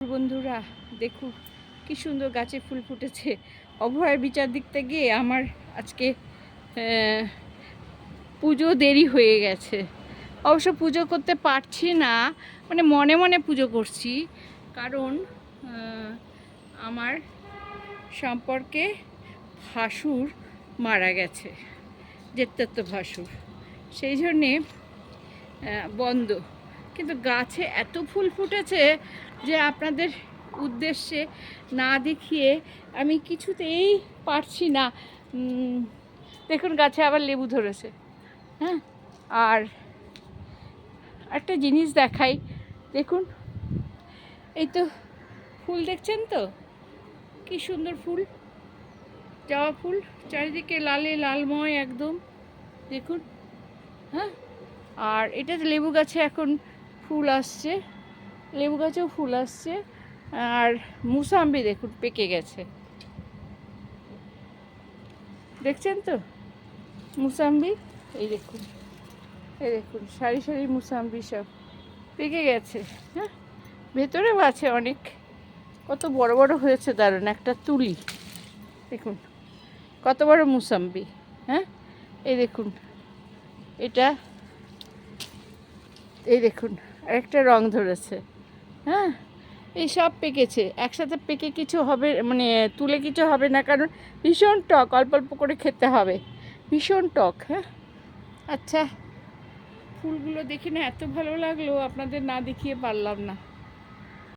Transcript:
বন্ধুরা দেখুন কি সুন্দর গাছে ফুল ফুটেছে। অভয়ের বিচার দিকতে গিয়ে আমার আজকে পুজো দেরি হয়ে গেছে। অবশ্য পুজো করতে পারছি না মানে মনে মনে পুজো করছি। কারণ আমার সম্পর্কে ভাসুর মারা গেছে জেত্তাত্ত ভাসুর। সেই জন্যে বন্ধ। কিন্তু গাছে এত ফুল ফুটেছে যে আপনাদের উদ্দেশ্যে না দেখিয়ে আমি কিছুতেই পারছি না। দেখুন গাছে আবার লেবু ধরেছে। হ্যাঁ? আর একটা জিনিস দেখাই। দেখুন, এই তো ফুল দেখছেন তো? কি সুন্দর ফুল। জবা ফুল, চারিদিকে লালে লালময় একদম। দেখুন হ্যাঁ? আর এটা লেবু গাছে এখন ফুল আসছে। লেবু গাছেও ফুল আসছে, আর মুসাম্বি দেখুন পেকে গেছে। দেখছেন তো? মুসাম্বি? এই দেখুন এই দেখুন, সারি সারি মুসাম্বি সব পেকে গেছে হ্যাঁ? ভেতরেও আছে অনেক। কত বড় বড় হয়েছে দারুণ, একটা তুলি। দেখুন, কত বড় মুসাম্বি হ্যাঁ? এই দেখুন, এটা, এই দেখুন, আরেকটা রং ধরেছে। হ্যাঁ এই সব পেকেছে। একসাথে পেকে কিছু হবে মানে তুলে কিছু হবে না, কারণ ভীষণ টক, অল্প অল্প করে খেতে হবে। ভীষণ টক হ্যাঁ। আচ্ছা ফুলগুলো দেখে না এত ভালো লাগল, আপনাদের না দেখিয়ে পারলাম না।